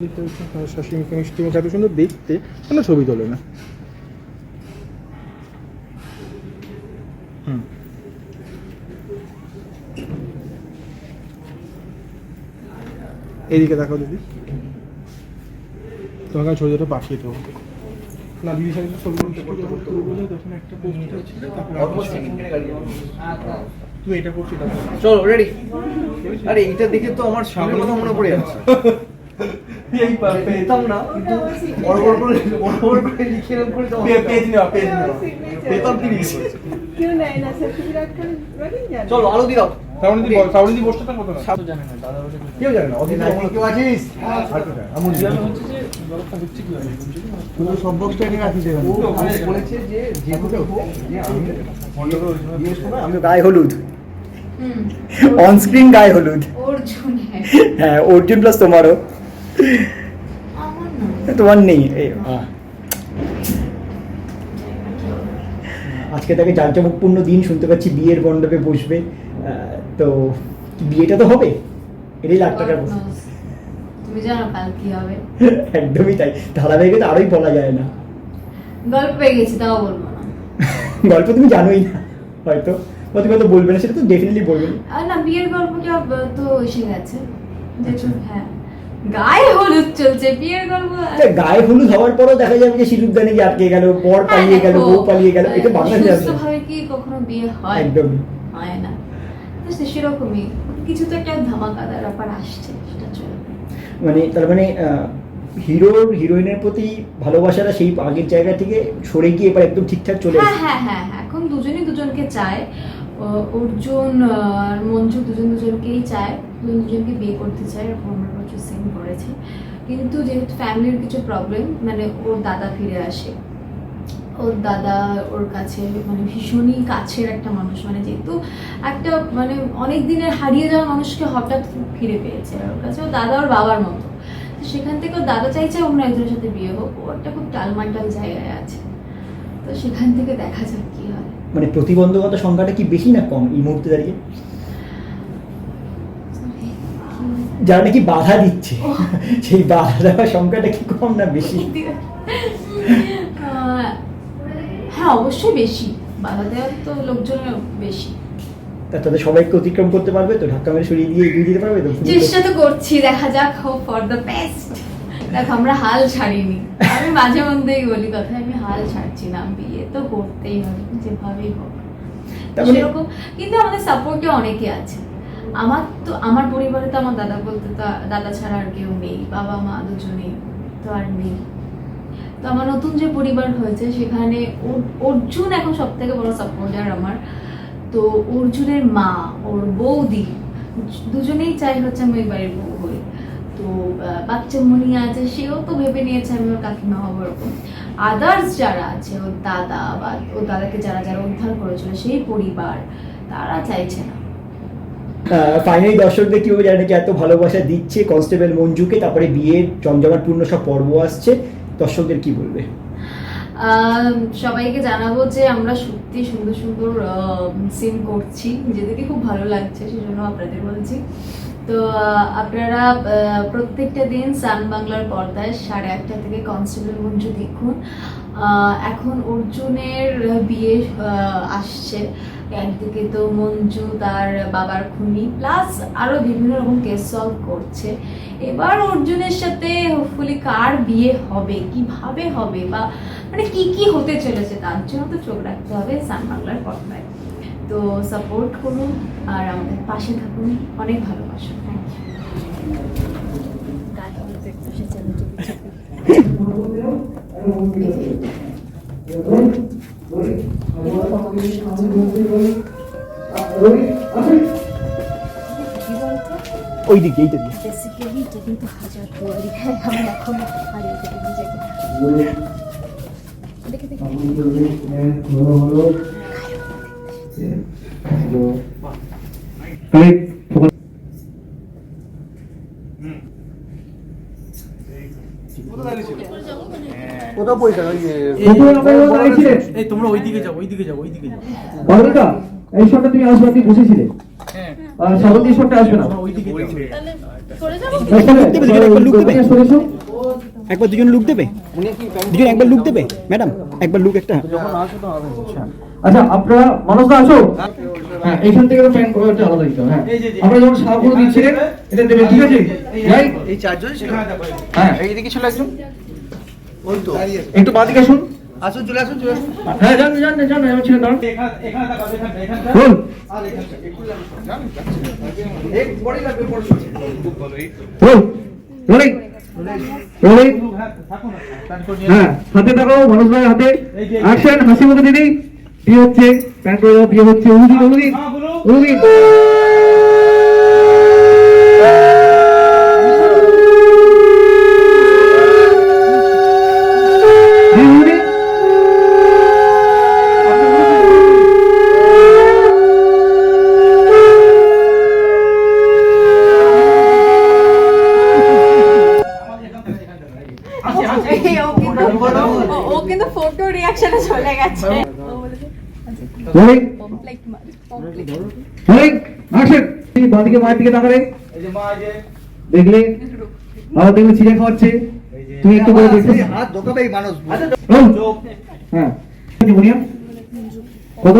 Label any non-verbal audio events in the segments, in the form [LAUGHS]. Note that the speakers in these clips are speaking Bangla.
মুখে মিষ্টি মুখে এত সুন্দর দেখতে কেন ছবি তোলে না হুম এদিকে দেখাও দিদি তোমাকে আমি ছবি দুটো পাঠিয়ে দেবো না সাথে ছবি তখন একটা পোস্ট ছিল তারপরে তুমি এটা চলো রেডি আরে এইটা দেখে তো আমার সামনে কথা মনে পড়ে যাচ্ছে। [LAUGHS] এই পেতাম না কিন্তু বড় বড় করে বড় বড় করে লিখে এরকম করে তো পেজ নেওয়া পেজ নেওয়া পেতাম কি লিখে কেউ নেয় না চলো আলো দি দাও। শ্রাবণী দি শ্রাবণী দি বসতে থাকো তো জানে না দাদা কেউ জানে না অদিন কেউ আছিস আমুল পুরো সব বক্সটা এনে রাখিস ও বলেছে যে যেগুলো হোক যে আমি আমি গায়ে হলুদ। হুম। অন স্ক্রিন গায়ে হলুদ। অর্জুন হ্যাঁ অর্জুন প্লাস তোমারও। তোমার নেই। আজকে তাকে জাঁকজমকপূর্ণ দিন শুনতে পাচ্ছি বিয়ের মণ্ডপে বসবে তো বিয়েটা তো হবে এটাই লাখ টাকার। তুমি জানো কাল কি হবে [LAUGHS] একদমই তাই ধারাবাহিকে তো আরোই বলা যায় না গল্প পেয়ে গেছি তাও বলব না [LAUGHS] গল্প তুমি জানোই না হয়তো বা তুমি হয়তো বলবে না সেটা তো ডেফিনেটলি বলবে না। আর না বিয়ের গল্পটা তো এসে গেছে যেহেতু হ্যাঁ গায়ে হলুদ চলছে বিয়ের গল্প গায়ে হলুদ হওয়ার পরও দেখা যাবে যে আটকে গেল বর পালিয়ে গেল বউ পালিয়ে গেল এটা কি কখনো বিয়ে হয়? একদম। হয় না। তো সেরকমই। কিছু তো একটা ধামাকাদার ব্যাপার আসছে সেটা চলবে মানে তার মানে হিরোর হিরোইনের প্রতি ভালোবাসাটা সেই আগের জায়গা থেকে সরে গিয়ে এবার একদম ঠিকঠাক চলে হ্যাঁ হ্যাঁ হ্যাঁ হ্যাঁ, এখন দুজনই দুজনকে চায়। অর্জুন আর মঞ্জু দুজন দুজনকেই চায়, দুজন দুজনকে বিয়ে করতে চায়, এরকম প্রচুর সিন করেছি। কিন্তু যেহেতু ফ্যামিলির কিছু প্রবলেম মানে ওর দাদা ফিরে আসে। ওর দাদা ওর কাছে মানে ভীষণই কাছের একটা মানুষ মানে যেহেতু একটা মানে অনেক দিনের হারিয়ে যাওয়া মানুষকে হঠাৎ ফিরে পেয়েছে। আর ওর কাছে ওর দাদা ওর বাবার মতো। সেখান থেকে ওর দাদা চাইছে অন্য একজনের সাথে বিয়ে হোক। ও একটা খুব টালমাটাল জায়গায় আছে। তো সেখান থেকে দেখা যাক কি হয়। মানে প্রতিবন্ধকতা সংখ্যাটা কি বেশি না কম এই মুহূর্তে দাঁড়িয়ে? যারা নাকি বাধা দিচ্ছে সেই বাধা দেওয়ার সংখ্যাটা কি কম না বেশি? হ্যাঁ অবশ্যই বেশি। বাধা দেওয়ার তো লোকজন বেশি। তা তাদের সবাইকে অতিক্রম করতে পারবে তো ধাক্কা মেরে সরিয়ে দিয়ে এগিয়ে দিতে পারবে তো? চেষ্টা তো করছি দেখা যাক হোপ ফর দ্য বেস্ট দেখো আমরা হাল ছাড়িনি। আমি মাঝে মধ্যেই বলি কথা আমি হাল ছাড়ছি না বিয়ে তো করতেই হবে যেভাবেই হোক। মানে- সেরকম কিন্তু আমাদের সাপোর্টে অনেকে আছে। আমার তো আমার পরিবারে তো আমার দাদা বলতে দাদা ছাড়া আর কেউ নেই বাবা মা দুজনেই তো আর নেই। তো আমার নতুন যে পরিবার হয়েছে সেখানে অর্জুন এখন সব থেকে বড় সাপোর্টার আমার। তো অর্জুনের মা ওর বৌদি দুজনেই চাই হচ্ছে আমি ওই বাড়ির বউ হই। তো আহ, বাচ্চা মনি আছে সেও তো ভেবে নিয়েছে আমি ওর কাকিমা হব ওরকম আদার্স যারা আছে ওর দাদা বা ওর দাদাকে যারা যারা উদ্ধার করেছিল সেই পরিবার তারা চাইছে না। ফাইনালি দর্শকদের কি জানে নাকি এত ভালোবাসা দিচ্ছে কনস্টেবল মঞ্জুকে তারপরে বিয়ের জমজমাটপূর্ণ সব পর্ব আসছে দর্শকদের কি বলবে? সবাইকে জানাব যে আমরা সত্যি সুন্দর সুন্দর সিন করছি। নিজেদেরকে খুব ভালো লাগছে, সেজন্য আপনাদের বলছি। তো আপনারা প্রত্যেকটা দিন সান বাংলার পর্দায় সাড়ে আটটা থেকে কনস্টেবল মঞ্চ দেখুন। এখন অর্জুনের বিয়ে আসছে। একদিকে তো মঞ্জু তার বাবার খুনি প্লাস আরও বিভিন্ন রকম কেস সলভ করছে। এবার অর্জুনের সাথে হোপফুলি কার বিয়ে হবে, কীভাবে হবে, বা মানে কি কি হতে চলেছে তার জন্য তো চোখ রাখতে হবে সান বাংলার পর্দায় তো সাপোর্ট করুন, আর আমাদের পাশে থাকুন। অনেক ভালোবাসুন থ্যাংক ইউ ওই দিকে এইটা দিয়ে। বেসিক্যালি এটা কিন্তু হাজার দুয়ারি। হ্যাঁ আমি এখন হারিয়ে দেবো নিজেকে দেখে। দেখে কোথাও পয়সা ওই এই তোমরা ওইদিকে যাও ওইদিকে যাও ওইদিকে যাও। বালিকা এই শটটা তুমি আসবে আপনি বসেছিলে? হ্যাঁ। শ্রাবন্তী এই শটটা আসবে না? একবার দুজন লুক দেবে। দুজন দেবে। একবার লুক দেবে ম্যাডাম একবার লুক একটা। আচ্ছা আপনারা মানুষ আসো হ্যাঁ এইখান থেকে তো ফ্যান করে আলাদা দিতে হ্যাঁ। আমরা যখন সাহায্য দিচ্ছিলেন এটা দেবেন ঠিক আছে? এই চারজন হ্যাঁ এইদিকে ছিল একজন ওই তো। একটু বাদিকে আসুন। আসুন চলে আসুন চলে আসুন। হ্যাঁ যান যান যান এমন ছিলেন দাঁড়ান। এখানে এখানে থাকা এখানে এখানে বল আর এখানে একটু যান এক বড়ি লাগবে বড় খুব ভালো এই বল রোলিং রোলিং হ্যাঁ হাতে দেখো মানুষ ভাই হাতে। অ্যাকশন হাসি মুখে দিদি। বিয়ে হচ্ছে প্যান করে দাও, বিয়ে হচ্ছে উলুদি উলুদি উলুদি রোলিং অ্যাকশন বাদিকে মায়ের দিকে তাকালে। এই যে মা এই যে। দেখলে। আবার দেখলে চিড়ে খাওয়াচ্ছে। তুমি একটু করে দেখো। হাত ঢোকাবে মানুষ হ্যাঁ। কত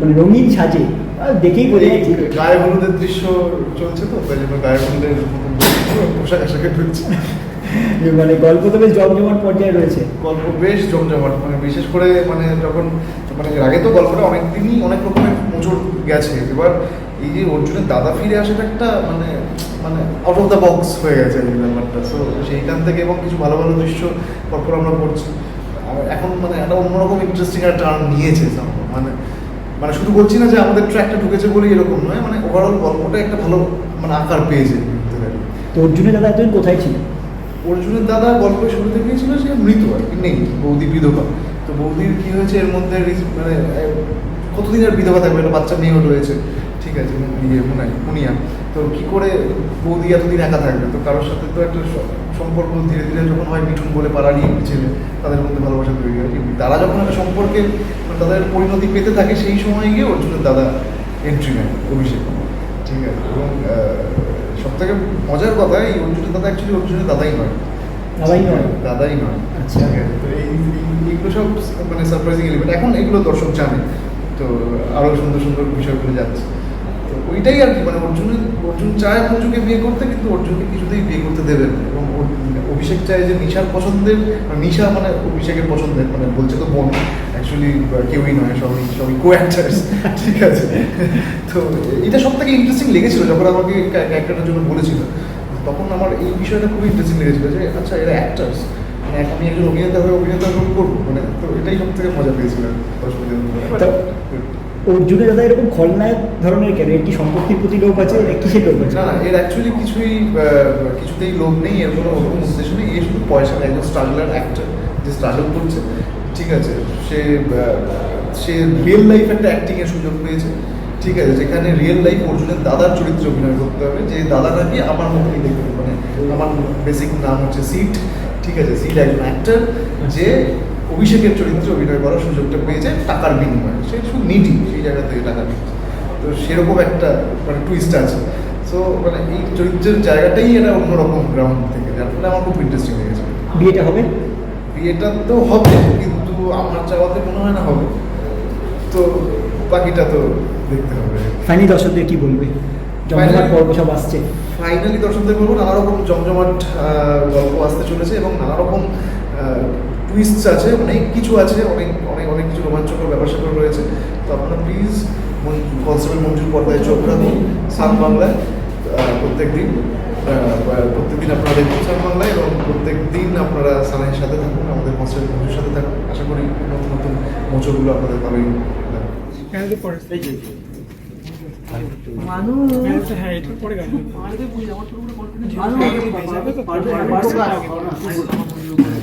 মানে রঙিন সাজে। দেখেই বোঝা যাচ্ছে। গায়ে হলুদের দৃশ্য চলছে তো তাই জন্য গায়ে হলুদের পোশাক আশাকে ঢুকছে [LAUGHS] মানে গল্প তো বেশ জমজমাট পর্যায়ে রয়েছে। গল্প বেশ জমজমাট মানে বিশেষ করে মানে যখন মানে আগে তো গল্পটা অনেক দিনই অনেক রকমের মোচড় গেছে। এবার এই যে অর্জুনের দাদা ফিরে আসাটা একটা মানে মানে আউট অফ দ্য বক্স হয়ে গেছে এই ব্যাপারটা। সো সেইখান থেকে এবং কিছু ভালো ভালো দৃশ্য পরপর আমরা পড়ছি। আর এখন মানে একটা অন্যরকম ইন্টারেস্টিং একটা টার্ন নিয়েছে মানে মানে শুধু বলছি না যে আমাদের ট্র্যাকটা ঢুকেছে বলে এরকম নয় মানে ওভারঅল গল্পটা একটা ভালো মানে আকার পেয়েছে। তো অর্জুনের দাদা এতদিন কোথায় ছিল অর্জুনের দাদা গল্পের শুরুতে গিয়েছিল সে মৃত আর কি, নেই, বৌদি বিধবা। তো বৌদির কি হয়েছে, এর মধ্যে মানে কতদিন আর বিধবা থাকবে? একটা বাচ্চা মেয়েও রয়েছে। ঠিক আছে ইয়ে মুনাই, মুনিয়া। তো কি করে বৌদি এতদিন একা থাকবে? তো কারোর সাথে তো একটা সম্পর্ক ধীরে ধীরে যখন হয় মিঠুন বলে একটি ছেলে, তাদের মধ্যে ভালোবাসা তৈরি হয়। তারা যখন একটা সম্পর্কে মানে তাদের পরিণতি পেতে থাকে, সেই সময় গিয়ে অর্জুনের দাদা এন্ট্রি নেয়, অভিষেক। ঠিক আছে, এবং সব থেকে মজার কথা এই অর্জুনের দাদা অ্যাকচুয়ালি অর্জুনের দাদাই নয় দাদাই নয় দাদাই নয় আচ্ছা। তো এই এই- এইগুলো সব মানে সারপ্রাইজিং এলিমেন্ট এখন এগুলো দর্শক জানে তো আরও সুন্দর সুন্দর বিষয়গুলো যাচ্ছে তো ওইটাই আর কি মানে অর্জুন অর্জুন চায় মঞ্জুকে বিয়ে করতে কিন্তু অর্জুনকে কিছুতেই বিয়ে করতে দেবে না। এবং অভিষেক চায় যে নিশার পছন্দের মানে নিশা মানে অভিষেকের পছন্দের মানে বলছে তো বোন অ্যাকচুয়ালি কেউই নয় সবই সবই কো অ্যাক্টার্স [LAUGHS] ঠিক আছে? তো এটা সব থেকে ইন্টারেস্টিং লেগেছিল যখন আমাকে ক্যারেক্টারের জন্য বলেছিল। তখন আমার এই বিষয়টা খুবই ইন্টারেস্টিং লেগেছিল যে আচ্ছা এরা অ্যাক্টার্স আমি একজন অভিনেতা হয়ে অভিনেতা রোল করব মানে তো এটাই সব থেকে মজা পেয়েছিলাম অর্জুনের দাদা এরকম খলনায়ক ধরনের কেন? কি সম্পত্তির প্রতি লোভ আছে? কিসের লোভ আছে? না এর অ্যাকচুয়ালি কিছুই কিছুতেই লোভ নেই, এর কোনো ওরকম উদ্দেশ্য নেই। এ শুধু পয়সা একজন স্ট্রাগলার অ্যাক্টর যে স্ট্রাগল করছে। ঠিক আছে, সে সে রিয়েল লাইফ একটা অ্যাক্টিংয়ের সুযোগ পেয়েছে। ঠিক আছে, যেখানে রিয়েল লাইফ অর্জুনের দাদার চরিত্রে অভিনয় করতে হবে, যে দাদা নাকি আমার মতোই দেখতে মানে আমার বেসিক নাম হচ্ছে সিট ঠিক আছে সিট একজন অ্যাক্টর যে অভিষেকের চরিত্রে অভিনয় করার সুযোগটা পেয়েছে টাকার বিনিময়ে। সে শুধু নিটি সেই জায়গা থেকে টাকা নিচ্ছে তো সেরকম একটা মানে টুইস্ট আছে। সো মানে এই চরিত্রের জায়গাটাই এটা অন্যরকম গ্রাউন্ড থেকে যার ফলে আমার খুব ইন্টারেস্টিং লেগেছে। বিয়েটা হবে? বিয়েটা তো হবে কিন্তু আমার চাওয়াতে মনে হয় না হবে। তো বাকিটা তো দেখতে হবে। ফাইনালি দর্শকদের কি বলবে? জমজমাট পর্ব সব আসছে। ফাইনালি দর্শকদের বলব নানা রকম জমজমাট গল্প আসতে চলেছে এবং নানা রকম টুইস্টস আছে অনেক কিছু আছে অনেক অনেক অনেক কিছু রোমাঞ্চকর ব্যাপার স্যাপার রয়েছে তো আপনারা প্লিজ কনস্টেবল মঞ্জুর পর্দায় চোখ রাখুন সান বাংলায় প্রত্যেক দিন প্রত্যেক দিন আপনারা দেখুন সান বাংলায় এবং প্রত্যেক দিন আপনারা সানের সাথে থাকুন আমাদের কনস্টেবল মঞ্জুর সাথে থাকুন আশা করি নতুন নতুন মোচরগুলো আপনাদের ভালোই লাগবে হ্যাঁ পরে হ্যাঁ গান দিয়ে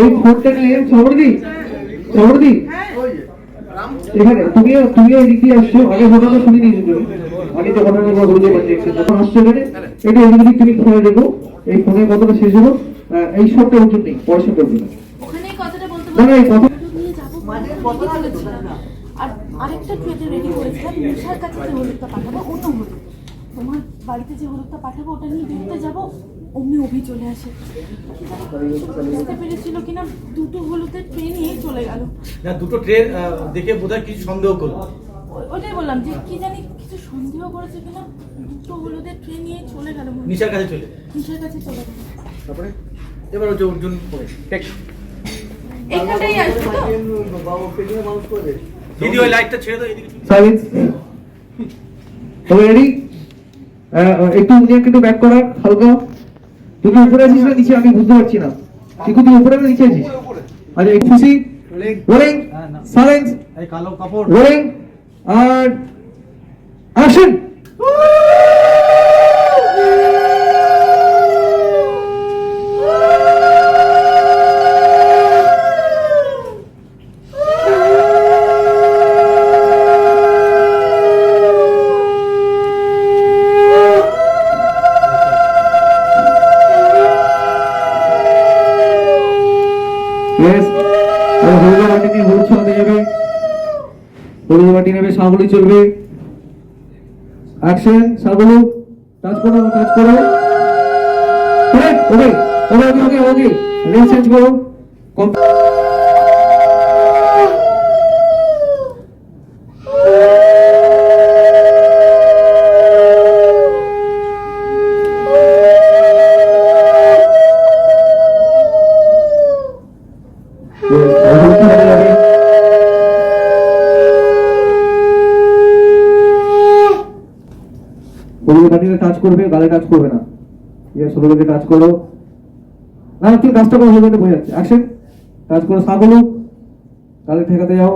এই ফোনটা নিয়ে সবরদি সবরদি এখানে তুমিও তুমিও এই দিক আসছো আগে ঘটনাটা শুনে নিয়েছো আমি তো ঘটনাটা বলে বুঝতে পারছি যখন আসছো এখানে এটা এদিক দিক তুমি ফোনে দেখো। এই ফোনে কতটা শেষ হলো? এই সবটা উচিত নেই পয়সা কথাটা বলতে না না এই কথা যাব আর আরেকটা ট্রেতে রেডি করেছিলাম নিশার কাছে যে হলুদটা পাঠাবো ওটা হলুদ। তোমার বাড়িতে যে হলুদটা পাঠাবো ওটা নিয়ে বেরোতে যাব? অমনি অভি চলে আসে। বুঝতে পেরেছিল কিনা? দুটো হলুদের ট্রেন চলে গেল। না দুটো ট্রেন দেখে বোধহয় কিছু সন্দেহ করল। ওটাই বললাম যে কি জানি কিছু সন্দেহ করেছে কিনা? দুটো হলুদের ট্রেন নিয়ে চলে গেল নিশার কাছে চলে নিশার কাছে চলে গেল। তারপরে? এবার অর্জুন টেক আসবে তো? দিদি ওই লাইটটা ছেড়ে দাও এদিকে সাইলেন্স তবে রেডি একটু একটু ব্যাক করা হালকা? তুমি উপরে আছিস না নিচে? আমি বুঝতে পারছি না। চিকু তুই উপরে না নিচে আছিস? আচ্ছা একটু খুশি? রোলিং সাইলেন্স এই কালো কাপড়। রোলিং আর অ্যাকশন মাটি নেবে সাগুলি চলবে। অ্যাকশন সাগুলো টাচ করো টাচ করো। Okay okay okay okay okay ওকে লেন চেঞ্জ করো। কম Yes, মাটিতে টাচ করবে, গালে টাচ করবে না। ঠিক আছে হলুদকে টাচ করো। না তুমি কাজটা করো হলুদে বোঝা যাচ্ছে অ্যাকশন টাচ করো হলুদ গালে ঠেকাতে যাও।